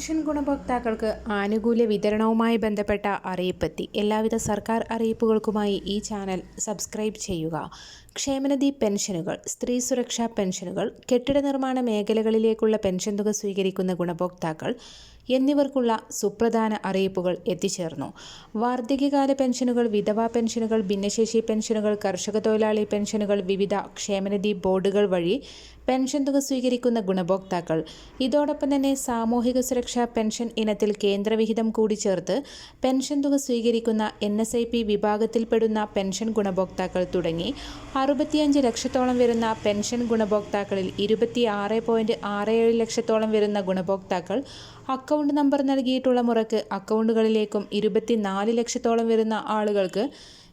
Pension ഗുണഭോക്താക്കൾക്ക് ആനുകൂല്യ വിതരണവുമായി ബന്ധപ്പെട്ട അറിയിപ്പെത്തി. എല്ലാവിധ സർക്കാർ അറിയിപ്പുകൾക്കുമായി ഈ ചാനൽ സബ്സ്ക്രൈബ് ചെയ്യുക. ക്ഷേമനിധി പെൻഷനുകൾ സ്ത്രീ സുരക്ഷാ പെൻഷനുകൾ കെട്ടിട നിർമ്മാണ മേഖലകളിലേക്കുള്ള പെൻഷൻ തുക സ്വീകരിക്കുന്ന ഗുണഭോക്താക്കൾ എന്നിവർക്കുള്ള സുപ്രധാന അറിയിപ്പുകൾ എത്തിച്ചേർന്നു. വാർദ്ധക്യകാല പെൻഷനുകൾ വിധവാ പെൻഷനുകൾ ഭിന്നശേഷി പെൻഷനുകൾ കർഷക തൊഴിലാളി പെൻഷനുകൾ വിവിധ ക്ഷേമനിധി ബോർഡുകൾ വഴി പെൻഷൻ തുക സ്വീകരിക്കുന്ന ഗുണഭോക്താക്കൾ. ഇതോടൊപ്പം തന്നെ സാമൂഹിക സുരക്ഷാ പെൻഷൻ ഇനത്തിൽ കേന്ദ്രവിഹിതം കൂടി ചേർത്ത് പെൻഷൻ തുക സ്വീകരിക്കുന്ന എൻ എസ് ഐ പി വിഭാഗത്തിൽപ്പെടുന്ന പെൻഷൻ ഗുണഭോക്താക്കൾ തുടങ്ങി അറുപത്തിയഞ്ച് ലക്ഷത്തോളം വരുന്ന പെൻഷൻ ഗുണഭോക്താക്കളിൽ ഇരുപത്തി ആറ് പോയിന്റ് ആറ് ഏഴ് ലക്ഷത്തോളം വരുന്ന ഗുണഭോക്താക്കൾ അക്കൗണ്ട് നമ്പർ നൽകിയിട്ടുള്ള മുറക്ക് അക്കൗണ്ടുകളിലേക്കും ഇരുപത്തിനാല് ലക്ഷത്തോളം വരുന്ന ആളുകൾക്ക്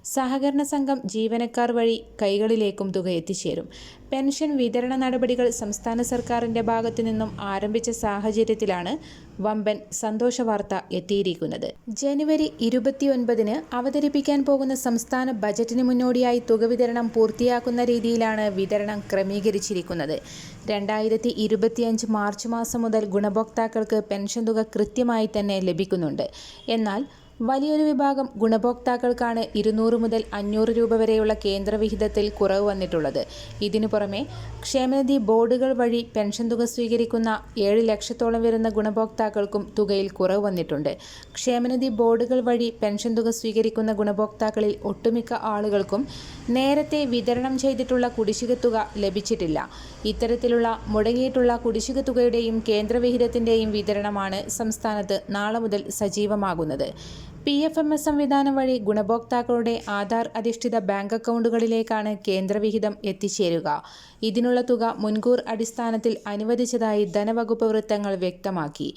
സഹകരണ സംഘം ജീവനക്കാർ വഴി കൈകളിലേക്കും തുക എത്തിച്ചേരും. പെൻഷൻ വിതരണ നടപടികൾ സംസ്ഥാന സർക്കാരിന്റെ ഭാഗത്തു നിന്നും ആരംഭിച്ച സാഹചര്യത്തിലാണ് വമ്പൻ സന്തോഷ വാർത്ത എത്തിയിരിക്കുന്നത്. ജനുവരി ഇരുപത്തിയൊൻപതിന് അവതരിപ്പിക്കാൻ പോകുന്ന സംസ്ഥാന ബജറ്റിന് മുന്നോടിയായി തുക വിതരണം പൂർത്തിയാക്കുന്ന രീതിയിലാണ് വിതരണം ക്രമീകരിച്ചിരിക്കുന്നത്. രണ്ടായിരത്തി ഇരുപത്തിയഞ്ച് മാർച്ച് മാസം മുതൽ ഗുണഭോക്താക്കൾക്ക് പെൻഷൻ തുക കൃത്യമായി തന്നെ ലഭിക്കുന്നുണ്ട്. എന്നാൽ വലിയൊരു വിഭാഗം ഗുണഭോക്താക്കൾക്കാണ് ഇരുന്നൂറ് മുതൽ അഞ്ഞൂറ് രൂപ വരെയുള്ള കേന്ദ്രവിഹിതത്തിൽ കുറവ് വന്നിട്ടുള്ളത്. ഇതിനു പുറമെ ക്ഷേമനിധി ബോർഡുകൾ വഴി പെൻഷൻ തുക സ്വീകരിക്കുന്ന ഏഴ് ലക്ഷത്തോളം വരുന്ന ഗുണഭോക്താക്കൾക്കും തുകയിൽ കുറവ് വന്നിട്ടുണ്ട്. ക്ഷേമനിധി ബോർഡുകൾ വഴി പെൻഷൻ തുക സ്വീകരിക്കുന്ന ഗുണഭോക്താക്കളിൽ ഒട്ടുമിക്ക ആളുകൾക്കും നേരത്തെ വിതരണം ചെയ്തിട്ടുള്ള കുടിശ്ശിക തുക ലഭിച്ചിട്ടില്ല. ഇത്തരത്തിലുള്ള മുടങ്ങിയിട്ടുള്ള കുടിശ്ശിക തുകയുടെയും കേന്ദ്രവിഹിതത്തിന്റെയും വിതരണമാണ് സംസ്ഥാനത്ത് നാളെ മുതൽ സജീവമാകുന്നത്. പി എഫ് എം എസ് സംവിധാനം വഴി ഗുണഭോക്താക്കളുടെ ആധാർ അധിഷ്ഠിത ബാങ്ക് അക്കൗണ്ടുകളിലേക്കാണ് കേന്ദ്രവിഹിതം എത്തിച്ചേരുക. ഇതിനുള്ള തുക മുൻകൂർ അടിസ്ഥാനത്തിൽ അനുവദിച്ചതായി ധനവകുപ്പ് വൃത്തങ്ങൾ വ്യക്തമാക്കി.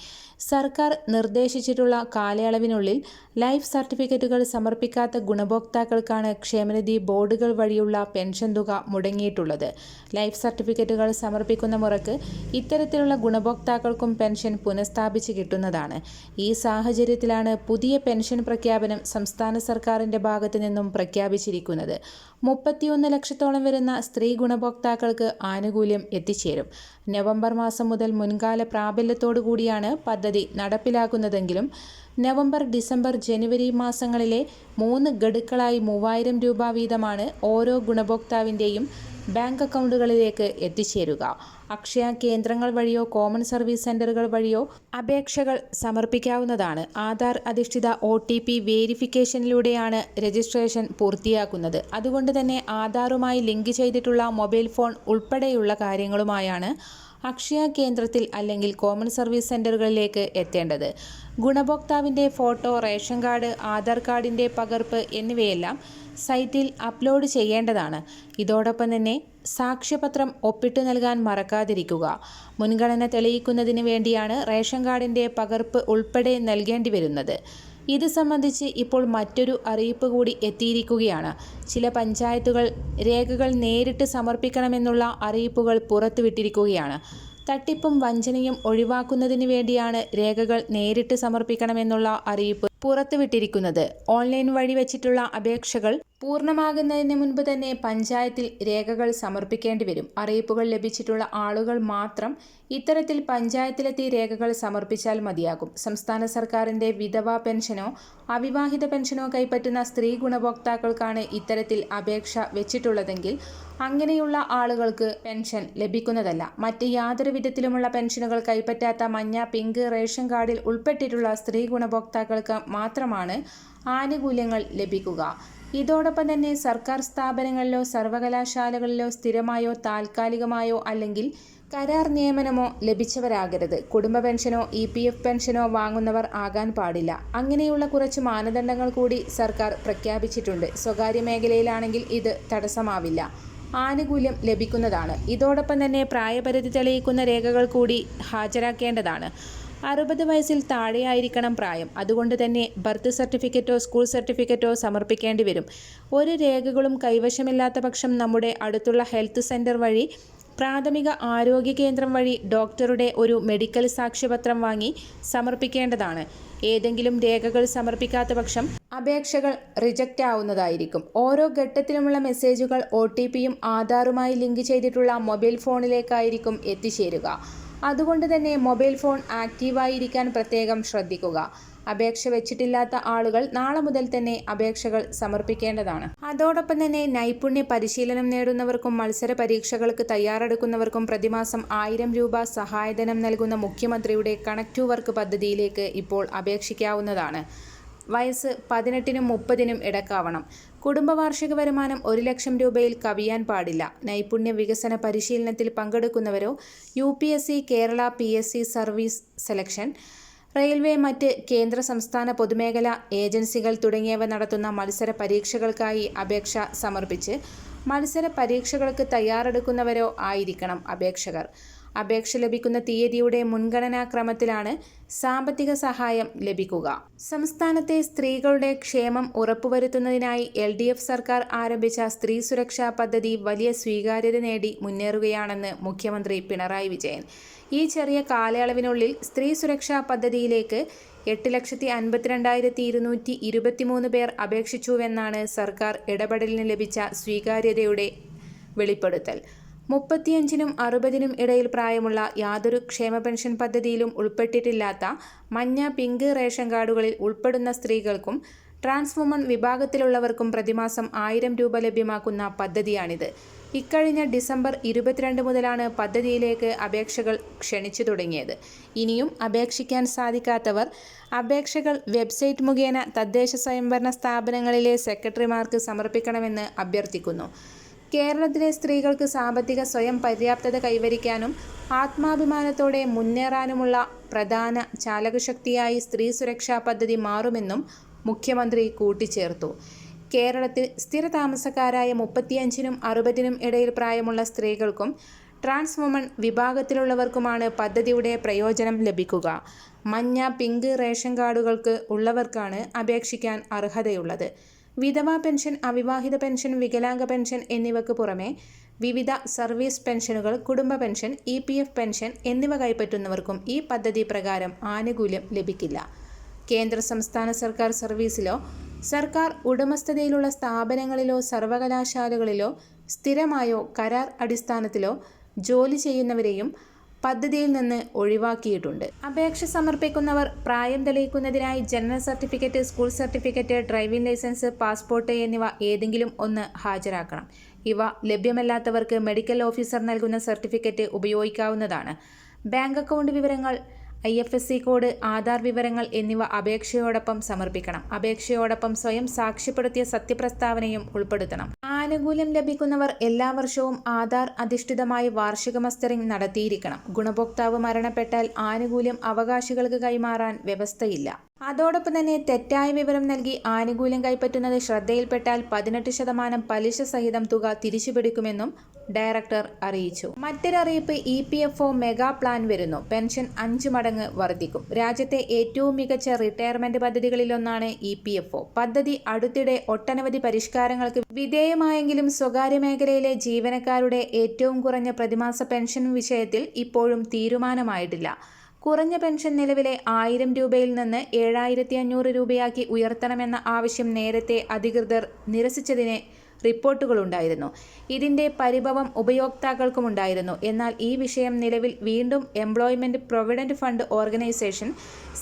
സർക്കാർ നിർദ്ദേശിച്ചിട്ടുള്ള കാലയളവിനുള്ളിൽ ലൈഫ് സർട്ടിഫിക്കറ്റുകൾ സമർപ്പിക്കാത്ത ഗുണഭോക്താക്കൾക്കാണ് ക്ഷേമനിധി ബോർഡുകൾ വഴിയുള്ള പെൻഷൻ തുക മുടങ്ങിയിട്ടുള്ളത്. ലൈഫ് സർട്ടിഫിക്കറ്റുകൾ സമർപ്പിക്കുന്ന മുറക്ക് ഇത്തരത്തിലുള്ള ഗുണഭോക്താക്കൾക്കും പെൻഷൻ പുനഃസ്ഥാപിച്ച് കിട്ടുന്നതാണ്. ഈ സാഹചര്യത്തിലാണ് പുതിയ പെൻഷൻ പ്രഖ്യാപനം സംസ്ഥാന സർക്കാരിന്റെ ഭാഗത്തു നിന്നും പ്രഖ്യാപിച്ചിരിക്കുന്നത്. മുപ്പത്തിയൊന്ന് ലക്ഷത്തോളം വരുന്ന സ്ത്രീ ഗുണഭോക്താക്കൾക്ക് ആനുകൂല്യം എത്തിച്ചേരും. നവംബർ മാസം മുതൽ മുൻകാല പ്രാബല്യത്തോടു കൂടിയാണ് പദ്ധതി നടപ്പിലാക്കുന്നതെങ്കിലും നവംബർ ഡിസംബർ ജനുവരി മാസങ്ങളിലെ മൂന്ന് ഗഡുക്കളായി മൂവായിരം രൂപ വീതമാണ് ഓരോ ഗുണഭോക്താവിന്റെയും ബാങ്ക് അക്കൗണ്ടുകളിലേക്ക് എത്തിച്ചേരുക. അക്ഷയ കേന്ദ്രങ്ങൾ വഴിയോ കോമൺ സർവീസ് സെന്ററുകൾ വഴിയോ അപേക്ഷകൾ സമർപ്പിക്കാവുന്നതാണ്. ആധാർ അധിഷ്ഠിത ഒ ടി പി വേരിഫിക്കേഷനിലൂടെയാണ് രജിസ്ട്രേഷൻ പൂർത്തിയാക്കുന്നത്. അതുകൊണ്ട് തന്നെ ആധാറുമായി ലിങ്ക് ചെയ്തിട്ടുള്ള മൊബൈൽ ഫോൺ ഉൾപ്പെടെയുള്ള കാര്യങ്ങളുമായാണ് അക്ഷയ കേന്ദ്രത്തിൽ അല്ലെങ്കിൽ കോമൺ സർവീസ് സെന്ററുകളിലേക്ക് എത്തേണ്ടത്. ഗുണഭോക്താവിന്റെ ഫോട്ടോ റേഷൻ കാർഡ് ആധാർ കാർഡിന്റെ പകർപ്പ് എന്നിവയെല്ലാം സൈറ്റിൽ അപ്ലോഡ് ചെയ്യേണ്ടതാണ്. ഇതോടൊപ്പം തന്നെ സാക്ഷ്യപത്രം ഒപ്പിട്ട് നൽകാൻ മറക്കാതിരിക്കുക. മുൻഗണന തെളിയിക്കുന്നതിന് വേണ്ടിയാണ് റേഷൻ കാർഡിന്റെ പകർപ്പ് ഉൾപ്പെടെ നൽകേണ്ടി വരുന്നത്. ഇത് സംബന്ധിച്ച് ഇപ്പോൾ മറ്റൊരു അറിയിപ്പ് കൂടി എത്തിയിരിക്കുകയാണ്. ചില പഞ്ചായത്തുകൾ രേഖകൾ നേരിട്ട് സമർപ്പിക്കണമെന്നുള്ള അറിയിപ്പുകൾ പുറത്തുവിട്ടിരിക്കുകയാണ്. തട്ടിപ്പും വഞ്ചനയും ഒഴിവാക്കുന്നതിന് വേണ്ടിയാണ് രേഖകൾ നേരിട്ട് സമർപ്പിക്കണമെന്നുള്ള അറിയിപ്പ് പുറത്തുവിട്ടിരിക്കുന്നത്. ഓൺലൈൻ വഴി വെച്ചിട്ടുള്ള അപേക്ഷകൾ പൂർണമാകുന്നതിന് മുൻപ് തന്നെ പഞ്ചായത്തിൽ രേഖകൾ സമർപ്പിക്കേണ്ടി വരും. അറിയിപ്പുകൾ ലഭിച്ചിട്ടുള്ള ആളുകൾ മാത്രം ഇത്തരത്തിൽ പഞ്ചായത്തിലെത്തി രേഖകൾ സമർപ്പിച്ചാൽ മതിയാകും. സംസ്ഥാന സർക്കാരിന്റെ വിധവാ പെൻഷനോ അവിവാഹിത പെൻഷനോ കൈപ്പറ്റുന്ന സ്ത്രീ ഗുണഭോക്താക്കൾക്കാണ് ഇത്തരത്തിൽ അപേക്ഷ വെച്ചിട്ടുള്ളതെങ്കിൽ അങ്ങനെയുള്ള ആളുകൾക്ക് പെൻഷൻ ലഭിക്കുന്നതല്ല. മറ്റ് യാതൊരു വിധത്തിലുമുള്ള പെൻഷനുകൾ കൈപ്പറ്റാത്ത മഞ്ഞ പിങ്ക് റേഷൻ കാർഡിൽ ഉൾപ്പെട്ടിട്ടുള്ള സ്ത്രീ ഗുണഭോക്താക്കൾക്ക് മാത്രമാണ് ആനുകൂല്യങ്ങൾ ലഭിക്കുക. ഇതോടൊപ്പം തന്നെ സർക്കാർ സ്ഥാപനങ്ങളിലോ സർവകലാശാലകളിലോ സ്ഥിരമായോ താൽക്കാലികമായോ അല്ലെങ്കിൽ കരാർ നിയമനമോ ലഭിച്ചവരാകരുത്. കുടുംബ പെൻഷനോ ഇ പി എഫ് പെൻഷനോ വാങ്ങുന്നവർ ആകാൻ പാടില്ല. അങ്ങനെയുള്ള കുറച്ച് മാനദണ്ഡങ്ങൾ കൂടി സർക്കാർ പ്രഖ്യാപിച്ചിട്ടുണ്ട്. സ്വകാര്യ മേഖലയിലാണെങ്കിൽ ഇത് തടസ്സമാവില്ല. ആനുകൂല്യം ലഭിക്കുന്നതാണ്. ഇതോടൊപ്പം തന്നെ പ്രായപരിധി തെളിയിക്കുന്ന രേഖകൾ കൂടി ഹാജരാക്കേണ്ടതാണ്. അറുപത് വയസ്സിൽ താഴെയായിരിക്കണം പ്രായം. അതുകൊണ്ട് തന്നെ ബർത്ത് സർട്ടിഫിക്കറ്റോ സ്കൂൾ സർട്ടിഫിക്കറ്റോ സമർപ്പിക്കേണ്ടി വരും. ഒരു രേഖകളും കൈവശമില്ലാത്ത പക്ഷം നമ്മുടെ അടുത്തുള്ള ഹെൽത്ത് സെന്റർ വഴി പ്രാഥമിക ആരോഗ്യ കേന്ദ്രം വഴി ഡോക്ടറുടെ ഒരു മെഡിക്കൽ സാക്ഷ്യപത്രം വാങ്ങി സമർപ്പിക്കേണ്ടതാണ്. ഏതെങ്കിലും രേഖകൾ സമർപ്പിക്കാത്ത പക്ഷം അപേക്ഷകൾ റിജക്റ്റ് ആവുന്നതായിരിക്കും. ഓരോ ഘട്ടത്തിലുമുള്ള മെസ്സേജുകൾ ഒ ടി പിയും ആധാറുമായി ലിങ്ക് ചെയ്തിട്ടുള്ള മൊബൈൽ ഫോണിലേക്കായിരിക്കും എത്തിച്ചേരുക. അതുകൊണ്ട് തന്നെ മൊബൈൽ ഫോൺ ആക്റ്റീവായിരിക്കാൻ പ്രത്യേകം ശ്രദ്ധിക്കുക. അപേക്ഷ വെച്ചിട്ടില്ലാത്ത ആളുകൾ നാളെ മുതൽ തന്നെ അപേക്ഷകൾ സമർപ്പിക്കേണ്ടതാണ്. അതോടൊപ്പം തന്നെ നൈപുണ്യ പരിശീലനം നേടുന്നവർക്കും മത്സര പരീക്ഷകൾക്ക് തയ്യാറെടുക്കുന്നവർക്കും പ്രതിമാസം ആയിരം രൂപ സഹായധനം നൽകുന്ന മുഖ്യമന്ത്രിയുടെ കണക്ട് ടു വർക്ക് പദ്ധതിയിലേക്ക് ഇപ്പോൾ അപേക്ഷിക്കാവുന്നതാണ്. വയസ്സ് പതിനെട്ടിനും മുപ്പതിനും ഇടക്കാവണം. കുടുംബവാർഷിക വരുമാനം ഒരു ലക്ഷം രൂപയിൽ കവിയാൻ പാടില്ല. നൈപുണ്യ വികസന പരിശീലനത്തിൽ പങ്കെടുക്കുന്നവരോ U P S C Kerala P S C service selection railway മറ്റ് കേന്ദ്ര സംസ്ഥാന പൊതുമേഖലാ ഏജൻസികൾ തുടങ്ങിയവ നടത്തുന്ന മത്സര പരീക്ഷകൾക്കായി അപേക്ഷ സമർപ്പിച്ച് മത്സര പരീക്ഷകൾക്ക് തയ്യാറെടുക്കുന്നവരോ ആയിരിക്കണം അപേക്ഷകർ. അപേക്ഷ ലഭിക്കുന്ന തീയതിയുടെ മുൻഗണനാക്രമത്തിലാണ് സാമ്പത്തിക സഹായം ലഭിക്കുക. സംസ്ഥാനത്തെ സ്ത്രീകളുടെ ക്ഷേമം ഉറപ്പുവരുത്തുന്നതിനായി എൽ ഡി എഫ് സർക്കാർ ആരംഭിച്ച സ്ത്രീ സുരക്ഷാ പദ്ധതി വലിയ സ്വീകാര്യത നേടി മുന്നേറുകയാണെന്ന് മുഖ്യമന്ത്രി പിണറായി വിജയൻ. ഈ ചെറിയ കാലയളവിനുള്ളിൽ സ്ത്രീ സുരക്ഷാ പദ്ധതിയിലേക്ക് എട്ട് ലക്ഷത്തി അൻപത്തിരണ്ടായിരത്തി ഇരുന്നൂറ്റി ഇരുപത്തിമൂന്ന് പേർ അപേക്ഷിച്ചുവെന്നാണ് സർക്കാർ ഇടപെടലിന് ലഭിച്ച സ്വീകാര്യതയുടെ വെളിപ്പെടുത്തൽ. മുപ്പത്തിയഞ്ചിനും അറുപതിനും ഇടയിൽ പ്രായമുള്ള യാതൊരു ക്ഷേമ പെൻഷൻ പദ്ധതിയിലും ഉൾപ്പെട്ടിട്ടില്ലാത്ത മഞ്ഞ പിങ്ക് റേഷൻ കാർഡുകളിൽ ഉൾപ്പെടുന്ന സ്ത്രീകൾക്കും ട്രാൻസ് വുമൺ വിഭാഗത്തിലുള്ളവർക്കും പ്രതിമാസം ആയിരം രൂപ ലഭ്യമാക്കുന്ന പദ്ധതിയാണിത്. ഇക്കഴിഞ്ഞ ഡിസംബർ ഇരുപത്തിരണ്ട് മുതലാണ് പദ്ധതിയിലേക്ക് അപേക്ഷകൾ ക്ഷണിച്ചു തുടങ്ങിയത്. ഇനിയും അപേക്ഷിക്കാൻ സാധിക്കാത്തവർ അപേക്ഷകൾ വെബ്സൈറ്റ് മുഖേന തദ്ദേശ സ്വയംഭരണ സ്ഥാപനങ്ങളിലെ സെക്രട്ടറിമാർക്ക് സമർപ്പിക്കണമെന്ന് അഭ്യർത്ഥിക്കുന്നു. കേരളത്തിലെ സ്ത്രീകൾക്ക് സാമ്പത്തിക സ്വയം പര്യാപ്തത കൈവരിക്കാനും ആത്മാഭിമാനത്തോടെ മുന്നേറാനുമുള്ള പ്രധാന ചാലകശക്തിയായി സ്ത്രീ സുരക്ഷാ പദ്ധതി മാറുമെന്നും മുഖ്യമന്ത്രി കൂട്ടിച്ചേർത്തു. കേരളത്തിൽ സ്ഥിര താമസക്കാരായ മുപ്പത്തിയഞ്ചിനും അറുപതിനും ഇടയിൽ പ്രായമുള്ള സ്ത്രീകൾക്കും ട്രാൻസ് വുമൺ വിഭാഗത്തിലുള്ളവർക്കുമാണ് പദ്ധതിയുടെ പ്രയോജനം ലഭിക്കുക. മഞ്ഞ പിങ്ക് റേഷൻ കാർഡുകൾക്ക് ഉള്ളവർക്കാണ് അപേക്ഷിക്കാൻ അർഹതയുള്ളത്. വിധവാ പെൻഷൻ അവിവാഹിത പെൻഷൻ വികലാംഗ പെൻഷൻ എന്നിവയ്ക്ക് പുറമെ വിവിധ സർവീസ് പെൻഷനുകൾ കുടുംബ pension E P F pension എന്നിവ കൈപ്പറ്റുന്നവർക്കും ഈ പദ്ധതി പ്രകാരം ആനുകൂല്യം ലഭിക്കില്ല. കേന്ദ്ര സംസ്ഥാന സർക്കാർ സർവീസിലോ സർക്കാർ ഉടമസ്ഥതയിലുള്ള സ്ഥാപനങ്ങളിലോ സർവകലാശാലകളിലോ സ്ഥിരമായോ കരാർ അടിസ്ഥാനത്തിലോ ജോലി ചെയ്യുന്നവരെയും പദ്ധതിയിൽ നിന്ന് ഒഴിവാക്കിയിട്ടുണ്ട്. അപേക്ഷ സമർപ്പിക്കുന്നവർ പ്രായം തെളിയിക്കുന്നതിനായി ജനന certificate school certificate driving licence passport എന്നിവ ഏതെങ്കിലും ഒന്ന് ഹാജരാക്കണം. ഇവ ലഭ്യമല്ലാത്തവർക്ക് മെഡിക്കൽ ഓഫീസർ നൽകുന്ന സർട്ടിഫിക്കറ്റ് ഉപയോഗിക്കാവുന്നതാണ്. ബാങ്ക് അക്കൗണ്ട് വിവരങ്ങൾ I F S C code Aadhaar വിവരങ്ങൾ എന്നിവ അപേക്ഷയോടൊപ്പം സമർപ്പിക്കണം. അപേക്ഷയോടൊപ്പം സ്വയം സാക്ഷ്യപ്പെടുത്തിയ സത്യപ്രസ്താവനയും ഉൾപ്പെടുത്തണം. ആനുകൂല്യം ലഭിക്കുന്നവർ എല്ലാ വർഷവും ആധാർ അധിഷ്ഠിതമായ വാർഷിക മസ്റ്ററിംഗ് നടത്തിയിരിക്കണം. ഗുണഭോക്താവ് മരണപ്പെട്ടാൽ ആനുകൂല്യം അവകാശികൾക്ക് കൈമാറാൻ വ്യവസ്ഥയില്ല. അതോടൊപ്പം തന്നെ തെറ്റായ വിവരം നൽകി ആനുകൂല്യം കൈപ്പറ്റുന്നത് ശ്രദ്ധയിൽപ്പെട്ടാൽ പതിനെട്ട് ശതമാനം പലിശ സഹിതം തുക തിരിച്ചുപിടിക്കുമെന്നും ഡയറക്ടർ അറിയിച്ചു. മറ്റൊരറിയിപ്പ് E P F O mega plan വരുന്നു. പെൻഷൻ അഞ്ച് മടങ്ങ് വർദ്ധിക്കും. രാജ്യത്തെ ഏറ്റവും മികച്ച റിട്ടയർമെന്റ് പദ്ധതികളിലൊന്നാണ് ഇ പി എഫ് ഒ. പദ്ധതി അടുത്തിടെ ഒട്ടനവധി പരിഷ്കാരങ്ങൾക്ക് വിധേയമായെങ്കിലും സ്വകാര്യ മേഖലയിലെ ജീവനക്കാരുടെ ഏറ്റവും കുറഞ്ഞ പ്രതിമാസ പെൻഷൻ വിഷയത്തിൽ ഇപ്പോഴും തീരുമാനമായിട്ടില്ല. കുറഞ്ഞ പെൻഷൻ നിലവിലെ ആയിരം രൂപയിൽ നിന്ന് ഏഴായിരത്തി അഞ്ഞൂറ് രൂപയാക്കി ഉയർത്തണമെന്ന ആവശ്യം നേരത്തെ അധികൃതർ നിരസിച്ചതിനെ റിപ്പോർട്ടുകളുണ്ടായിരുന്നു. ഇതിന്റെ പരിഭവം ഉപയോക്താക്കൾക്കുമുണ്ടായിരുന്നു എന്നാൽ ഈ വിഷയം നിലവിൽ വീണ്ടും എംപ്ലോയ്മെന്റ് പ്രൊവിഡന്റ് ഫണ്ട് ഓർഗനൈസേഷൻ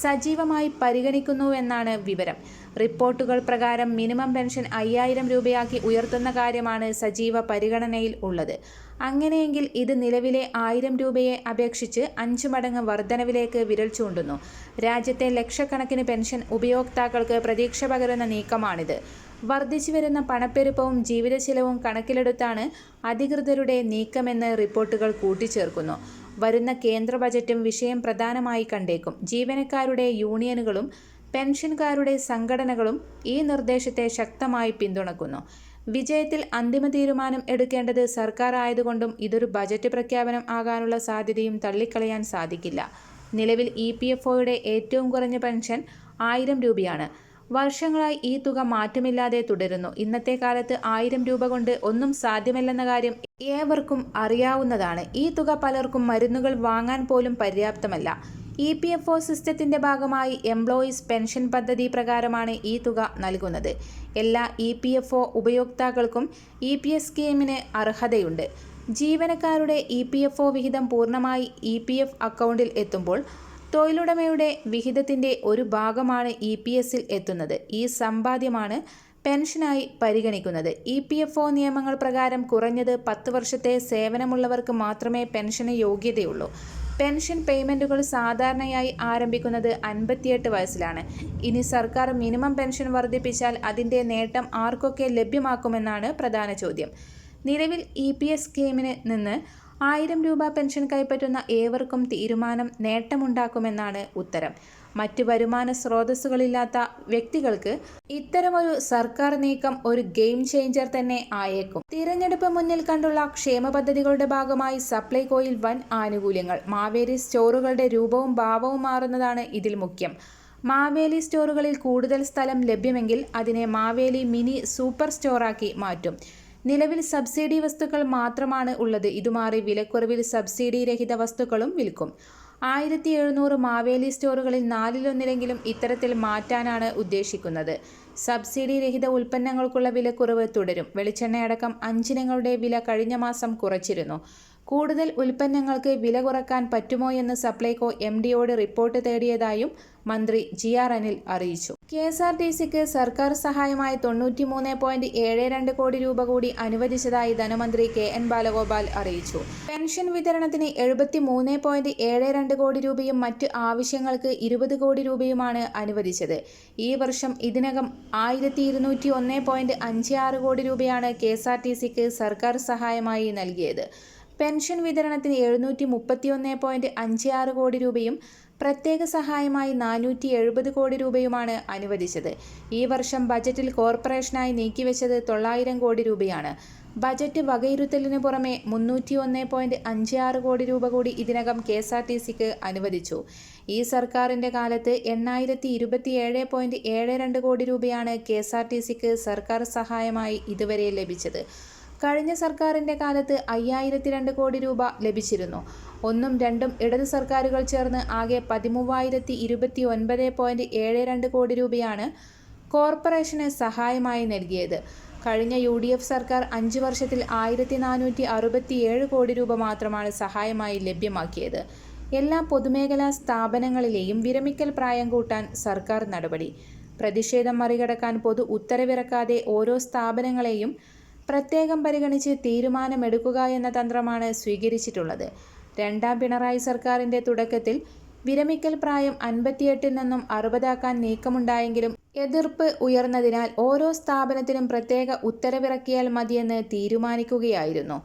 സജീവമായി പരിഗണിക്കുന്നുവെന്നാണ് വിവരം. റിപ്പോർട്ടുകൾ പ്രകാരം മിനിമം പെൻഷൻ അയ്യായിരം രൂപയാക്കി ഉയർത്തുന്ന കാര്യമാണ് സജീവ പരിഗണനയിൽ ഉള്ളത്. അങ്ങനെയെങ്കിൽ ഇത് നിലവിലെ ആയിരം രൂപയെ അപേക്ഷിച്ച് അഞ്ച് മടങ്ങ് വർധനവിലേക്ക് വിരൽ ചൂണ്ടുന്നു. രാജ്യത്തെ ലക്ഷക്കണക്കിന് പെൻഷൻ ഉപയോക്താക്കൾക്ക് പ്രതീക്ഷ പകരുന്ന നീക്കമാണിത്. വർദ്ധിച്ചു വരുന്ന പണപ്പെരുപ്പവും ജീവിതച്ചെലവും കണക്കിലെടുത്താണ് അധികൃതരുടെ നീക്കമെന്ന് റിപ്പോർട്ടുകൾ കൂട്ടിച്ചേർക്കുന്നു. വരുന്ന കേന്ദ്ര ബജറ്റും വിഷയം പ്രധാനമായി കണ്ടേക്കും. ജീവനക്കാരുടെ യൂണിയനുകളും പെൻഷൻകാരുടെ സംഘടനകളും ഈ നിർദ്ദേശത്തെ ശക്തമായി പിന്തുണക്കുന്നു. വിജയത്തിൽ അന്തിമ തീരുമാനം എടുക്കേണ്ടത് സർക്കാർ ആയതുകൊണ്ടും ഇതൊരു ബജറ്റ് പ്രഖ്യാപനം ആകാനുള്ള സാധ്യതയും തള്ളിക്കളയാൻ സാധിക്കില്ല. നിലവിൽ ഇ പി എഫ് ഒയുടെ ഏറ്റവും കുറഞ്ഞ പെൻഷൻ ആയിരം രൂപയാണ്. വർഷങ്ങളായി ഈ തുക മാറ്റമില്ലാതെ തുടരുന്നു. ഇന്നത്തെ കാലത്ത് ആയിരം രൂപ കൊണ്ട് ഒന്നും സാധ്യമല്ലെന്ന കാര്യം ഏവർക്കും അറിയാവുന്നതാണ്. ഈ തുക പലർക്കും മരുന്നുകൾ വാങ്ങാൻ പോലും പര്യാപ്തമല്ല. ഇ പി എഫ് ഒ സിസ്റ്റത്തിന്റെ ഭാഗമായി എംപ്ലോയീസ് പെൻഷൻ പദ്ധതി പ്രകാരമാണ് ഈ തുക നൽകുന്നത്. എല്ലാ ഇ പി എഫ് ഒ ഉപയോക്താക്കൾക്കും ഇ പി എസ് സ്കീമിന് അർഹതയുണ്ട്. ജീവനക്കാരുടെ ഇ പി എഫ് ഒ വിഹിതം പൂർണമായി ഇ പി എഫ് അക്കൗണ്ടിൽ എത്തുമ്പോൾ തൊഴിലുടമയുടെ വിഹിതത്തിന്റെ ഒരു ഭാഗമാണ് ഇ പി എസിൽ എത്തുന്നത്. ഈ സമ്പാദ്യമാണ് പെൻഷനായി പരിഗണിക്കുന്നത്. ഇ പി എഫ് ഒ നിയമങ്ങൾ പ്രകാരം കുറഞ്ഞത് പത്ത് വർഷത്തെ സേവനമുള്ളവർക്ക് മാത്രമേ പെൻഷന് യോഗ്യതയുള്ളൂ. പെൻഷൻ പേയ്മെന്റുകൾ സാധാരണയായി ആരംഭിക്കുന്നത് അൻപത്തിയെട്ട് വയസ്സിലാണ്. ഇനി സർക്കാർ മിനിമം പെൻഷൻ വർദ്ധിപ്പിച്ചാൽ അതിന്റെ നേട്ടം ആർക്കൊക്കെ ലഭ്യമാക്കുമെന്നാണ് പ്രധാന ചോദ്യം. നിലവിൽ ഇ പി എസ് സ്കീമിന് നിന്ന് ആയിരം രൂപ പെൻഷൻ കൈപ്പറ്റുന്ന ഏവർക്കും തീരുമാനം നേട്ടമുണ്ടാക്കുമെന്നാണ് ഉത്തരം. മറ്റ് വരുമാന സ്രോതസ്സുകളില്ലാത്ത വ്യക്തികൾക്ക് ഇത്തരമൊരു സർക്കാർ നീക്കം ഒരു ഗെയിം ചേഞ്ചർ തന്നെ ആയേക്കും. തിരഞ്ഞെടുപ്പ് മുന്നിൽ കണ്ടുള്ള ക്ഷേമ പദ്ധതികളുടെ ഭാഗമായി സപ്ലൈകോയിൽ വൻ ആനുകൂല്യങ്ങൾ. മാവേലി സ്റ്റോറുകളുടെ രൂപവും ഭാവവും മാറുന്നതാണ് ഇതിൽ മുഖ്യം. മാവേലി സ്റ്റോറുകളിൽ കൂടുതൽ സ്ഥലം ലഭ്യമെങ്കിൽ അതിനെ മാവേലി മിനി സൂപ്പർ സ്റ്റോറാക്കി മാറ്റും. നിലവിൽ സബ്സിഡി വസ്തുക്കൾ മാത്രമാണ് ഉള്ളത്. ഇതുമാറി വിലക്കുറവിൽ സബ്സിഡി രഹിത വസ്തുക്കളും വിൽക്കും. ആയിരത്തി എഴുന്നൂറ് മാവേലി സ്റ്റോറുകളിൽ നാലിലൊന്നിലെങ്കിലും ഇത്തരത്തിൽ മാറ്റാനാണ് ഉദ്ദേശിക്കുന്നത്. സബ്സിഡി രഹിത ഉൽപ്പന്നങ്ങൾക്കുള്ള വിലക്കുറവ് തുടരും. വെളിച്ചെണ്ണയടക്കം അഞ്ചിനങ്ങളുടെ വില കഴിഞ്ഞ മാസം കുറച്ചിരുന്നു. കൂടുതൽ ഉൽപ്പന്നങ്ങൾക്ക് വില കുറയ്ക്കാൻ പറ്റുമോ എന്ന് സപ്ലൈകോ എം ഡിയോട് റിപ്പോർട്ട് തേടിയതായും മന്ത്രി ജി ആർ അനിൽ അറിയിച്ചു. കെ എസ് ആർ ടി സിക്ക് സർക്കാർ സഹായമായി തൊണ്ണൂറ്റി മൂന്ന് പോയിന്റ് ഏഴ് രണ്ട് കോടി രൂപ കൂടി അനുവദിച്ചതായി ധനമന്ത്രി കെ എൻ ബാലഗോപാൽ അറിയിച്ചു. പെൻഷൻ വിതരണത്തിന് എഴുപത്തി മൂന്ന് പോയിന്റ് ഏഴ് രണ്ട് കോടി രൂപയും മറ്റ് ആവശ്യങ്ങൾക്ക് ഇരുപത് കോടി രൂപയുമാണ് അനുവദിച്ചത്. ഈ വർഷം ഇതിനകം ആയിരത്തി ഇരുന്നൂറ്റി ഒന്ന് പോയിന്റ് അഞ്ച് ആറ് കോടി രൂപയാണ് കെ എസ് ആർ ടി സിക്ക് സർക്കാർ സഹായമായി നൽകിയത്. പെൻഷൻ വിതരണത്തിന് എഴുന്നൂറ്റി മുപ്പത്തിയൊന്ന് പോയിന്റ് അഞ്ച് ആറ് കോടി രൂപയും പ്രത്യേക സഹായമായി നാനൂറ്റി എഴുപത് കോടി രൂപയുമാണ് അനുവദിച്ചത്. ഈ വർഷം ബജറ്റിൽ കോർപ്പറേഷനായി നീക്കിവെച്ചത് തൊള്ളായിരം കോടി രൂപയാണ്. ബജറ്റ് വകയിരുത്തലിന് പുറമെ മുന്നൂറ്റി ഒന്ന് പോയിന്റ് അഞ്ച് ആറ് കോടി രൂപ കൂടി ഇതിനകം കെ എസ് ആർ ടി സിക്ക് അനുവദിച്ചു. ഈ സർക്കാരിന്റെ കാലത്ത് എണ്ണായിരത്തി ഇരുപത്തി ഏഴ് പോയിന്റ് ഏഴ് രണ്ട് കോടി രൂപയാണ് കെ എസ് ആർ ടി സിക്ക് സർക്കാർ സഹായമായി ഇതുവരെ ലഭിച്ചത്. കഴിഞ്ഞ സർക്കാരിന്റെ കാലത്ത് അയ്യായിരത്തി രണ്ട് കോടി രൂപ ലഭിച്ചിരുന്നു. ഒന്നും രണ്ടും ഇടത് സർക്കാരുകൾ ചേർന്ന് ആകെ പതിമൂവായിരത്തി ഇരുപത്തി ഒൻപത് പോയിന്റ് ഏഴ് രണ്ട് കോടി രൂപയാണ് കോർപ്പറേഷന് സഹായമായി നൽകിയത്. കഴിഞ്ഞ യു ഡി എഫ് സർക്കാർ അഞ്ച് വർഷത്തിൽ ആയിരത്തി നാനൂറ്റി അറുപത്തിയേഴ് കോടി രൂപ മാത്രമാണ് സഹായമായി ലഭ്യമാക്കിയത്. എല്ലാ പൊതുമേഖലാ സ്ഥാപനങ്ങളിലെയും വിരമിക്കൽ പ്രായം കൂട്ടാൻ സർക്കാർ നടപടി. പ്രതിഷേധം മറികടക്കാൻ പൊതു ഉത്തരവിറക്കാതെ ഓരോ സ്ഥാപനങ്ങളെയും പ്രത്യേകം പരിഗണിച്ച് തീരുമാനമെടുക്കുക എന്ന തന്ത്രമാണ് സ്വീകരിച്ചിട്ടുള്ളത്. രണ്ടാം പിണറായി സർക്കാരിന്റെ തുടക്കത്തിൽ വിരമിക്കൽ പ്രായം അൻപത്തിയെട്ടിൽ നിന്നും അറുപതാക്കാൻ നീക്കമുണ്ടായെങ്കിലും എതിർപ്പ് ഉയർന്നതിനാൽ ഓരോ സ്ഥാപനത്തിനും പ്രത്യേക ഉത്തരവിറക്കിയാൽ മതിയെന്ന് തീരുമാനിക്കുകയായിരുന്നു.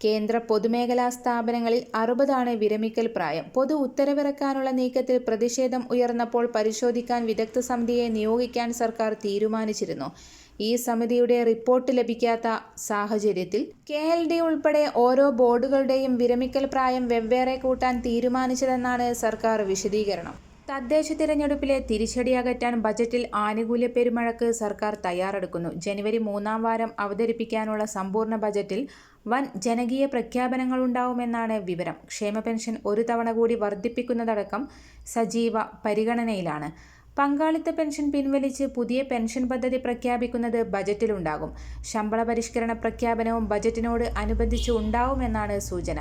കേന്ദ്ര പൊതുമേഖലാ സ്ഥാപനങ്ങളിൽ അറുപതാണ് വിരമിക്കൽ പ്രായം. പൊതു ഉത്തരവിറക്കാനുള്ള നീക്കത്തിൽ പ്രതിഷേധം ഉയർന്നപ്പോൾ പരിശോധിക്കാൻ വിദഗ്ധ സമിതിയെ നിയോഗിക്കാൻ സർക്കാർ തീരുമാനിച്ചിരുന്നു. ഈ സമിതിയുടെ റിപ്പോർട്ട് ലഭിക്കാത്ത സാഹചര്യത്തിൽ കെ എൽ ഡി ഉൾപ്പെടെ ഓരോ ബോർഡുകളുടെയും വിരമിക്കൽ പ്രായം വെവ്വേറെ കൂട്ടാൻ തീരുമാനിച്ചതെന്നാണ് സർക്കാർ വിശദീകരണം. തദ്ദേശ തിരഞ്ഞെടുപ്പിലെ തിരിച്ചടി അകറ്റാൻ ബജറ്റിൽ ആനുകൂല്യ പെരുമഴക്ക് സർക്കാർ തയ്യാറെടുക്കുന്നു. ജനുവരി മൂന്നാം വാരം അവതരിപ്പിക്കാനുള്ള സമ്പൂർണ ബജറ്റിൽ വൻ ജനകീയ പ്രഖ്യാപനങ്ങളുണ്ടാവുമെന്നാണ് വിവരം. ക്ഷേമ പെൻഷൻ ഒരു തവണ കൂടി വർദ്ധിപ്പിക്കുന്നതടക്കം സജീവ പരിഗണനയിലാണ്. പങ്കാളിത്ത പെൻഷൻ പിൻവലിച്ച് പുതിയ പെൻഷൻ പദ്ധതി പ്രഖ്യാപിക്കുന്നത് ബജറ്റിലുണ്ടാകും. ശമ്പള പരിഷ്കരണ പ്രഖ്യാപനവും ബജറ്റിനോട് അനുബന്ധിച്ച് ഉണ്ടാവുമെന്നാണ് സൂചന.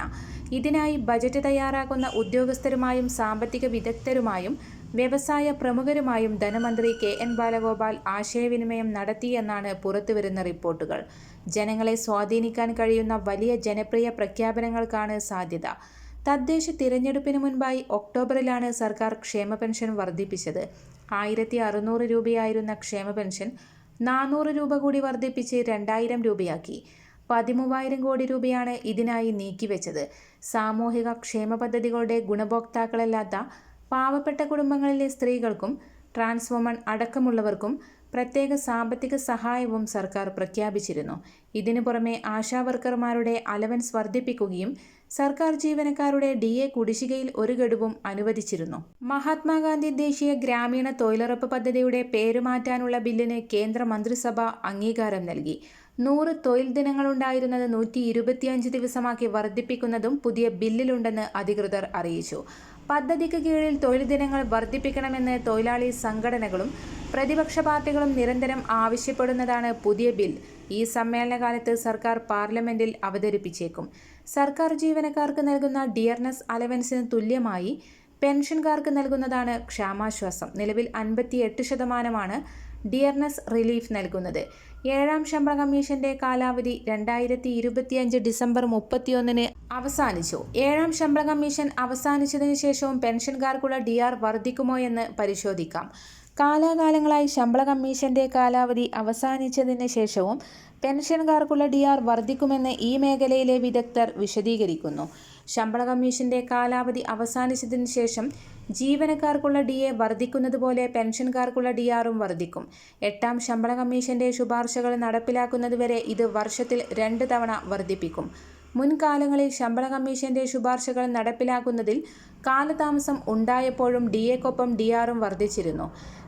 ഇതിനായി ബജറ്റ് തയ്യാറാക്കുന്ന ഉദ്യോഗസ്ഥരുമായും സാമ്പത്തിക വിദഗ്ധരുമായും വ്യവസായ പ്രമുഖരുമായും ധനമന്ത്രി കെ എൻ ബാലഗോപാൽ ആശയവിനിമയം നടത്തിയെന്നാണ് പുറത്തുവരുന്ന റിപ്പോർട്ടുകൾ. ജനങ്ങളെ സ്വാധീനിക്കാൻ കഴിയുന്ന വലിയ ജനപ്രിയ പ്രഖ്യാപനങ്ങൾക്കാണ് സാധ്യത. തദ്ദേശ തിരഞ്ഞെടുപ്പിന് മുൻപായി ഒക്ടോബറിലാണ് സർക്കാർ ക്ഷേമ പെൻഷൻ വർദ്ധിപ്പിച്ചത്. ആയിരത്തി അറുന്നൂറ് രൂപയായിരുന്ന ക്ഷേമ പെൻഷൻ നാനൂറ് രൂപ കൂടി വർദ്ധിപ്പിച്ച് രണ്ടായിരം രൂപയാക്കി. പതിമൂവായിരം കോടി രൂപയാണ് ഇതിനായി നീക്കിവെച്ചത്. സാമൂഹിക ക്ഷേമ പദ്ധതികളുടെ ഗുണഭോക്താക്കളല്ലാത്ത പാവപ്പെട്ട കുടുംബങ്ങളിലെ സ്ത്രീകൾക്കും ട്രാൻസ് വുമൺ അടക്കമുള്ളവർക്കും പ്രത്യേക സാമ്പത്തിക സഹായവും സർക്കാർ പ്രഖ്യാപിച്ചിരുന്നു. ഇതിനു പുറമെ ആശാവർക്കർമാരുടെ അലവൻസ് വർദ്ധിപ്പിക്കുകയും സർക്കാർ ജീവനക്കാരുടെ ഡി എ കുടിശ്ശികയിൽ ഒരു ഗഡുവും അനുവദിച്ചിരുന്നു. മഹാത്മാഗാന്ധി ദേശീയ ഗ്രാമീണ തൊഴിലുറപ്പ് പദ്ധതിയുടെ പേരുമാറ്റാനുള്ള ബില്ലിന് കേന്ദ്ര മന്ത്രിസഭ അംഗീകാരം നൽകി. നൂറ് തൊഴിൽ ദിനങ്ങളുണ്ടായിരുന്നത് നൂറ്റി ഇരുപത്തിയഞ്ച് ദിവസമാക്കി വർദ്ധിപ്പിക്കുന്നതും പുതിയ ബില്ലിലുണ്ടെന്ന് അധികൃതർ അറിയിച്ചു. പദ്ധതിക്ക് കീഴിൽ തൊഴിൽ ദിനങ്ങൾ വർദ്ധിപ്പിക്കണമെന്ന് തൊഴിലാളി സംഘടനകളും പ്രതിപക്ഷ പാർട്ടികളും നിരന്തരം ആവശ്യപ്പെടുന്നതാണ് പുതിയ ബിൽ. ഈ സമ്മേളനകാലത്ത് സർക്കാർ പാർലമെന്റിൽ അവതരിപ്പിച്ചേക്കും. സർക്കാർ ജീവനക്കാർക്ക് നൽകുന്ന ഡിയർനെസ് അലവൻസിന് തുല്യമായി പെൻഷൻകാർക്ക് നൽകുന്നതാണ് ക്ഷാമാശ്വാസം. നിലവിൽ അൻപത്തിയെട്ട് ശതമാനമാണ് ഡിയർനെസ് റിലീഫ് നൽകുന്നത്. ഏഴാം ശമ്പള കമ്മീഷന്റെ കാലാവധി രണ്ടായിരത്തി ഇരുപത്തിയഞ്ച് ഡിസംബർ മുപ്പത്തിയൊന്നിന് അവസാനിച്ചു. ഏഴാം ശമ്പള കമ്മീഷൻ അവസാനിച്ചതിനു ശേഷവും പെൻഷൻകാർക്കുള്ള ഡി ആർ വർദ്ധിക്കുമോ എന്ന് പരിശോധിക്കാം. കാലാകാലങ്ങളായി ശമ്പള കമ്മീഷന്റെ കാലാവധി അവസാനിച്ചതിന് ശേഷവും പെൻഷൻകാർക്കുള്ള ഡി ആർ വർദ്ധിക്കുമെന്ന് ഈ മേഖലയിലെ വിദഗ്ധർ വിശദീകരിക്കുന്നു. ശമ്പള കമ്മീഷന്റെ കാലാവധി അവസാനിച്ചതിന് ശേഷം ജീവനക്കാർക്കുള്ള ഡി എ വർദ്ധിക്കുന്നതുപോലെ പെൻഷൻകാർക്കുള്ള ഡി ആറും വർദ്ധിക്കും. എട്ടാം ശമ്പള കമ്മീഷന്റെ ശുപാർശകൾ നടപ്പിലാക്കുന്നതുവരെ ഇത് വർഷത്തിൽ രണ്ട് തവണ വർദ്ധിപ്പിക്കും. മുൻകാലങ്ങളിൽ ശമ്പള കമ്മീഷന്റെ ശുപാർശകൾ നടപ്പിലാക്കുന്നതിൽ കാലതാമസം ഉണ്ടായപ്പോഴും ഡി എക്കൊപ്പം ഡി ആറും വർദ്ധിച്ചിരുന്നു.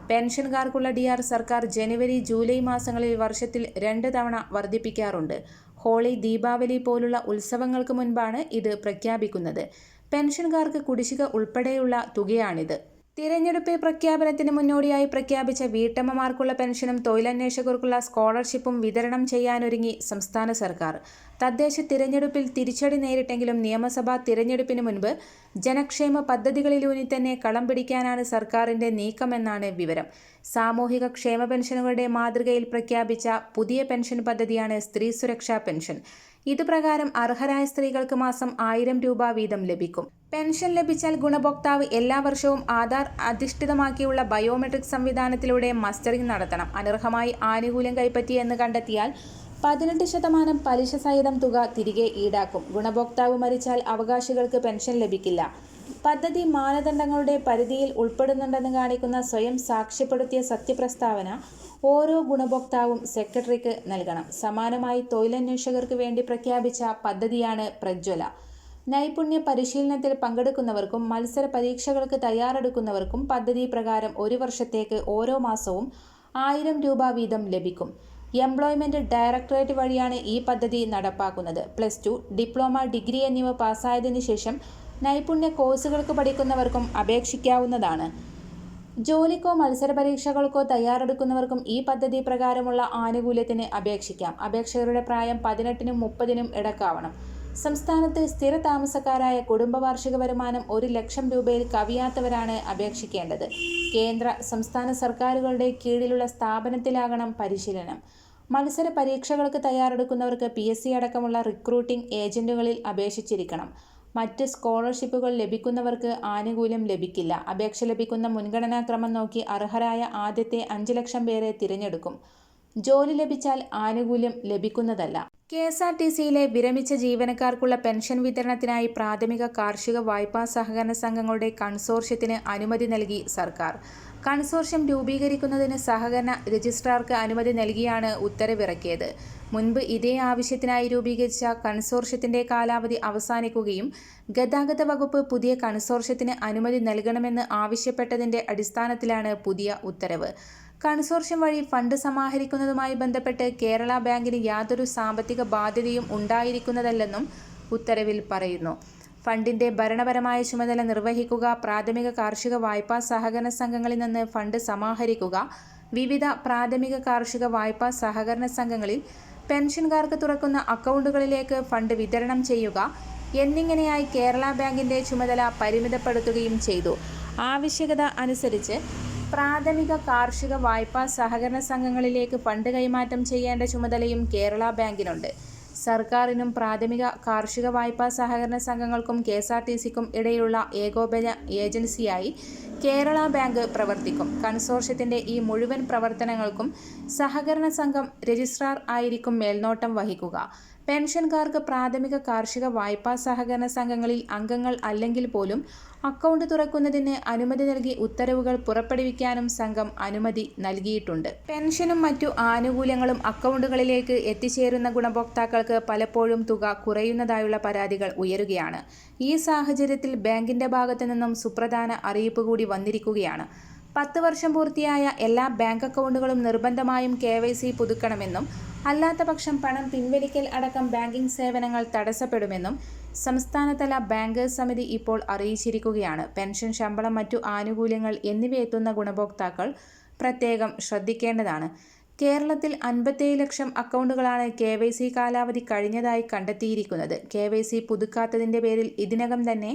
പെൻഷൻകാർക്കുള്ള ഡി ആർ സർക്കാർ ജനുവരി ജൂലൈ മാസങ്ങളിൽ വർഷത്തിൽ രണ്ട് തവണ വർദ്ധിപ്പിക്കാറുണ്ട്. ഹോളി ദീപാവലി പോലുള്ള ഉത്സവങ്ങൾക്ക് മുൻപാണ് ഇത് പ്രഖ്യാപിക്കുന്നത്. പെൻഷൻകാർക്ക് കുടിശ്ശിക ഉൾപ്പെടെയുള്ള തുകയാണിത്. തിരഞ്ഞെടുപ്പ് പ്രഖ്യാപനത്തിന് മുന്നോടിയായി പ്രഖ്യാപിച്ച വീട്ടമ്മമാർക്കുള്ള പെൻഷനും തൊഴിലന്വേഷകർക്കുള്ള സ്കോളർഷിപ്പും വിതരണം ചെയ്യാനൊരുങ്ങി സംസ്ഥാന സർക്കാർ. തദ്ദേശ തിരഞ്ഞെടുപ്പിൽ തിരിച്ചടി നേരിട്ടെങ്കിലും നിയമസഭാ തിരഞ്ഞെടുപ്പിന് മുൻപ് ജനക്ഷേമ പദ്ധതികളിലൂന്നി തന്നെ കളം പിടിക്കാനാണ് സർക്കാരിന്റെ നീക്കമെന്നാണ് വിവരം. സാമൂഹിക ക്ഷേമ പെൻഷനുകളുടെ മാതൃകയിൽ പ്രഖ്യാപിച്ച പുതിയ പെൻഷൻ പദ്ധതിയാണ് സ്ത്രീ സുരക്ഷാ പെൻഷൻ. ഇതുപ്രകാരം അർഹരായ സ്ത്രീകൾക്ക് മാസം ആയിരം രൂപ വീതം ലഭിക്കും. പെൻഷൻ ലഭിച്ചാൽ ഗുണഭോക്താവ് എല്ലാ വർഷവും ആധാർ അധിഷ്ഠിതമാക്കിയുള്ള ബയോമെട്രിക് സംവിധാനത്തിലൂടെ മസ്റ്ററിംഗ് നടത്തണം. അനർഹമായി ആനുകൂല്യം കൈപ്പറ്റി എന്ന് കണ്ടെത്തിയാൽ പതിനെട്ട് ശതമാനം പലിശ സഹിതം തുക തിരികെ ഈടാക്കും. ഗുണഭോക്താവ് മരിച്ചാൽ അവകാശികൾക്ക് പെൻഷൻ ലഭിക്കില്ല. പദ്ധതി മാനദണ്ഡങ്ങളുടെ പരിധിയിൽ ഉൾപ്പെടുന്നുണ്ടെന്ന് കാണിക്കുന്ന സ്വയം സാക്ഷ്യപ്പെടുത്തിയ സത്യപ്രസ്താവന ഓരോ ഗുണഭോക്താവും സെക്രട്ടറിക്ക് നൽകണം. സമാനമായി തൊഴിലന്വേഷകർക്ക് വേണ്ടി പ്രഖ്യാപിച്ച പദ്ധതിയാണ് പ്രജ്വല. നൈപുണ്യ പരിശീലനത്തിൽ പങ്കെടുക്കുന്നവർക്കും മത്സര പരീക്ഷകൾക്ക് തയ്യാറെടുക്കുന്നവർക്കും പദ്ധതി പ്രകാരം ഒരു വർഷത്തേക്ക് ഓരോ മാസവും ആയിരം രൂപ വീതം ലഭിക്കും. എംപ്ലോയ്മെന്റ് ഡയറക്ടറേറ്റ് വഴിയാണ് ഈ പദ്ധതി നടപ്പാക്കുന്നത്. പ്ലസ് ടു ഡിപ്ലോമ ഡിഗ്രി എന്നിവ പാസ്സായതിനു ശേഷം നൈപുണ്യ കോഴ്സുകൾക്ക് പഠിക്കുന്നവർക്കും അപേക്ഷിക്കാവുന്നതാണ്. ജോലിക്കോ മത്സര പരീക്ഷകൾക്കോ തയ്യാറെടുക്കുന്നവർക്കും ഈ പദ്ധതി പ്രകാരമുള്ള ആനുകൂല്യത്തിന് അപേക്ഷിക്കാം. അപേക്ഷകരുടെ പ്രായം പതിനെട്ടിനും മുപ്പതിനും ഇടക്കാവണം. സംസ്ഥാനത്ത് സ്ഥിര താമസക്കാരായ കുടുംബ വാർഷിക വരുമാനം ഒരു ലക്ഷം രൂപയിൽ കവിയാത്തവരാണ് അപേക്ഷിക്കേണ്ടത്. കേന്ദ്ര സംസ്ഥാന സർക്കാരുകളുടെ കീഴിലുള്ള സ്ഥാപനത്തിലാകണം പരിശീലനം. മത്സര പരീക്ഷകൾക്ക് തയ്യാറെടുക്കുന്നവർക്ക് പി എസ് സി അടക്കമുള്ള റിക്രൂട്ടിംഗ് ഏജന്റുകളിൽ അപേക്ഷിച്ചിരിക്കണം. മറ്റ് സ്കോളർഷിപ്പുകൾ ലഭിക്കുന്നവർക്ക് ആനുകൂല്യം ലഭിക്കില്ല. അപേക്ഷ ലഭിക്കുന്ന മുൻഗണനാക്രമം നോക്കി അർഹരായ ആദ്യത്തെ അഞ്ച് ലക്ഷം പേരെ തിരഞ്ഞെടുക്കും. ജോലി ലഭിച്ചാൽ ആനുകൂല്യം ലഭിക്കുന്നതല്ല. കെ എസ് ആർ ടി സിയിലെ വിരമിച്ച ജീവനക്കാർക്കുള്ള പെൻഷൻ വിതരണത്തിനായി പ്രാഥമിക കാർഷിക വായ്പാ സഹകരണ സംഘങ്ങളുടെ കൺസോർഷ്യത്തിന് അനുമതി നൽകി സർക്കാർ. കൺസോർഷ്യം രൂപീകരിക്കുന്നതിന് സഹകരണ രജിസ്ട്രാർക്ക് അനുമതി നൽകിയാണ് ഉത്തരവിറക്കിയത്. മുൻപ് ഇതേ ആവശ്യത്തിനായി രൂപീകരിച്ച കൺസോർഷ്യത്തിന്റെ കാലാവധി അവസാനിക്കുകയും ഗതാഗത വകുപ്പ് പുതിയ കൺസോർഷ്യത്തിന് അനുമതി നൽകണമെന്ന് ആവശ്യപ്പെട്ടതിന്റെ അടിസ്ഥാനത്തിലാണ് പുതിയ ഉത്തരവ്. കൺസോർഷ്യം വഴി ഫണ്ട് സമാഹരിക്കുന്നതുമായി ബന്ധപ്പെട്ട് കേരള ബാങ്കിന് യാതൊരു സാമ്പത്തിക ബാധ്യതയും ഉണ്ടായിരിക്കുന്നതല്ലെന്നും ഉത്തരവിൽ പറയുന്നു. ഫണ്ടിന്റെ ഭരണപരമായ ചുമതല നിർവഹിക്കുക പ്രാഥമിക കാർഷിക വായ്പാ സഹകരണ സംഘങ്ങളിൽ നിന്ന് ഫണ്ട് സമാഹരിക്കുക വിവിധ പ്രാഥമിക കാർഷിക വായ്പാ സഹകരണ സംഘങ്ങളിൽ പെൻഷൻകാർക്ക് തുറക്കുന്ന അക്കൗണ്ടുകളിലേക്ക് ഫണ്ട് വിതരണം ചെയ്യുക എന്നിങ്ങനെയായി കേരള ബാങ്കിന്റെ ചുമതല പരിമിതപ്പെടുത്തുകയും ചെയ്തു. ആവശ്യകത അനുസരിച്ച് പ്രാഥമിക കാർഷിക വായ്പാ സഹകരണ സംഘങ്ങളിലേക്ക് ഫണ്ട് കൈമാറ്റം ചെയ്യേണ്ട ചുമതലയും കേരള ബാങ്കിനുണ്ട്. സർക്കാരിനും പ്രാഥമിക കാർഷിക വായ്പാ സഹകരണ സംഘങ്ങൾക്കും കെ എസ് ആർ ടി സിക്കും ഇടയിലുള്ള ഏകോപന ഏജൻസിയായി കേരള ബാങ്ക് പ്രവർത്തിക്കും. കൺസോർഷ്യത്തിന്റെ ഈ മുഴുവൻ പ്രവർത്തനങ്ങൾക്കും സഹകരണ സംഘം രജിസ്ട്രാർ ആയിരിക്കും മേൽനോട്ടം വഹിക്കുക. പെൻഷൻകാർക്ക് പ്രാഥമിക കാർഷിക വായ്പാ സഹകരണ സംഘങ്ങളിൽ അംഗങ്ങൾ അല്ലെങ്കിൽ പോലും അക്കൗണ്ട് തുറക്കുന്നതിന് അനുമതി നൽകി ഉത്തരവുകൾ പുറപ്പെടുവിക്കാനും സംഘം അനുമതി നൽകിയിട്ടുണ്ട്. പെൻഷനും മറ്റു ആനുകൂല്യങ്ങളും അക്കൗണ്ടുകളിലേക്ക് എത്തിച്ചേരുന്ന ഗുണഭോക്താക്കൾക്ക് പലപ്പോഴും തുക കുറയുന്നതായുള്ള പരാതികൾ ഉയരുകയാണ്. ഈ സാഹചര്യത്തിൽ ബാങ്കിന്റെ ഭാഗത്തു നിന്നും സുപ്രധാന അറിയിപ്പ് കൂടി വന്നിരിക്കുകയാണ്. പത്ത് വർഷം പൂർത്തിയായ എല്ലാ ബാങ്ക് അക്കൗണ്ടുകളും നിർബന്ധമായും കെ പുതുക്കണമെന്നും അല്ലാത്തപക്ഷം പണം പിൻവലിക്കൽ അടക്കം ബാങ്കിംഗ് സേവനങ്ങൾ തടസ്സപ്പെടുമെന്നും സംസ്ഥാനതല ബാങ്കേഴ്സ് സമിതി ഇപ്പോൾ അറിയിച്ചിരിക്കുകയാണ്. പെൻഷൻ ശമ്പളം മറ്റു ആനുകൂല്യങ്ങൾ എന്നിവയെത്തുന്ന ഗുണഭോക്താക്കൾ പ്രത്യേകം ശ്രദ്ധിക്കേണ്ടതാണ്. കേരളത്തിൽ അൻപത്തേഴ് ലക്ഷം അക്കൗണ്ടുകളാണ് കെ വൈ സി കാലാവധി കഴിഞ്ഞതായി കണ്ടെത്തിയിരിക്കുന്നത്. കെ വൈ സി പുതുക്കാത്തതിന്റെ പേരിൽ ഇതിനകം തന്നെ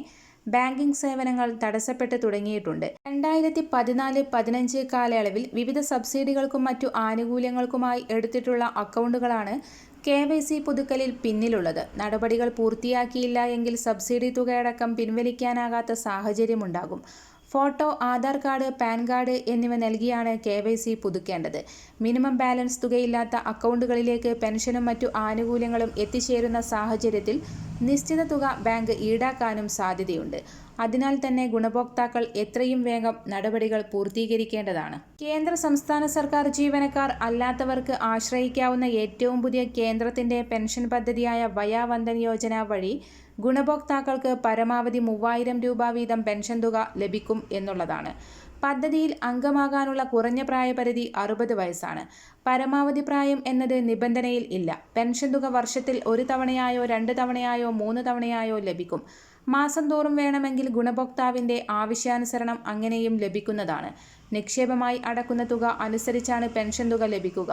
ബാങ്കിംഗ് സേവനങ്ങൾ തടസ്സപ്പെട്ട് തുടങ്ങിയിട്ടുണ്ട്. രണ്ടായിരത്തി പതിനാല് പതിനഞ്ച് കാലയളവിൽ വിവിധ സബ്സിഡികൾക്കും മറ്റു ആനുകൂല്യങ്ങൾക്കുമായി എടുത്തിട്ടുള്ള അക്കൗണ്ടുകളാണ് കെ വൈ സി പുതുക്കലിൽ പിന്നിലുള്ളത്. നടപടികൾ പൂർത്തിയാക്കിയില്ല എങ്കിൽ സബ്സിഡി തുകയടക്കം പിൻവലിക്കാനാകാത്ത സാഹചര്യമുണ്ടാകും. Photo Aadhaar card PAN card എന്നിവ നൽകിയാണ് കെ വൈ സി പുതുക്കേണ്ടത്. മിനിമം ബാലൻസ് തുകയില്ലാത്ത അക്കൗണ്ടുകളിലേക്ക് പെൻഷനും മറ്റു ആനുകൂല്യങ്ങളും എത്തിച്ചേരുന്ന സാഹചര്യത്തിൽ നിശ്ചിത തുക ബാങ്ക് ഈടാക്കാനും സാധ്യതയുണ്ട്. അതിനാൽ തന്നെ ഗുണഭോക്താക്കൾ എത്രയും വേഗം നടപടികൾ പൂർത്തീകരിക്കേണ്ടതാണ്. കേന്ദ്ര സംസ്ഥാന സർക്കാർ ജീവനക്കാർ അല്ലാത്തവർക്ക് ആശ്രയിക്കാവുന്ന ഏറ്റവും പുതിയ കേന്ദ്രത്തിന്റെ പെൻഷൻ പദ്ധതിയായ വയാവന്തൻ യോജന വഴി ഗുണഭോക്താക്കൾക്ക് പരമാവധി മൂവായിരം രൂപ വീതം പെൻഷൻ തുക ലഭിക്കും എന്നുള്ളതാണ്. പദ്ധതിയിൽ അംഗമാകാനുള്ള കുറഞ്ഞ പ്രായപരിധി അറുപത് വയസ്സാണ്. പരമാവധി പ്രായം എന്നത് നിബന്ധനയിൽ ഇല്ല. പെൻഷൻ തുക വർഷത്തിൽ ഒരു തവണയായോ രണ്ട് തവണയായോ മൂന്ന് തവണയായോ ലഭിക്കും. മാസം തോറും വേണമെങ്കിൽ ഗുണഭോക്താവിന്റെ ആവശ്യാനുസരണം അങ്ങനെയും ലഭിക്കുന്നതാണ്. നിക്ഷേപമായി അടക്കുന്ന തുക അനുസരിച്ചാണ് പെൻഷൻ തുക ലഭിക്കുക.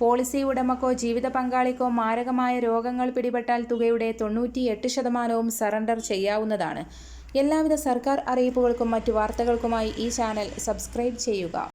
പോളിസി ഉടമക്കോ ജീവിത പങ്കാളിക്കോ മാരകമായ രോഗങ്ങൾ പിടിപെട്ടാൽ തുകയുടെ തൊണ്ണൂറ്റിയെട്ട് ശതമാനവും സറണ്ടർ ചെയ്യാവുന്നതാണ്. എല്ലാവിധ സർക്കാർ അറിയിപ്പുകൾക്കും മറ്റു വാർത്തകൾക്കുമായി ഈ ചാനൽ സബ്സ്ക്രൈബ് ചെയ്യുക.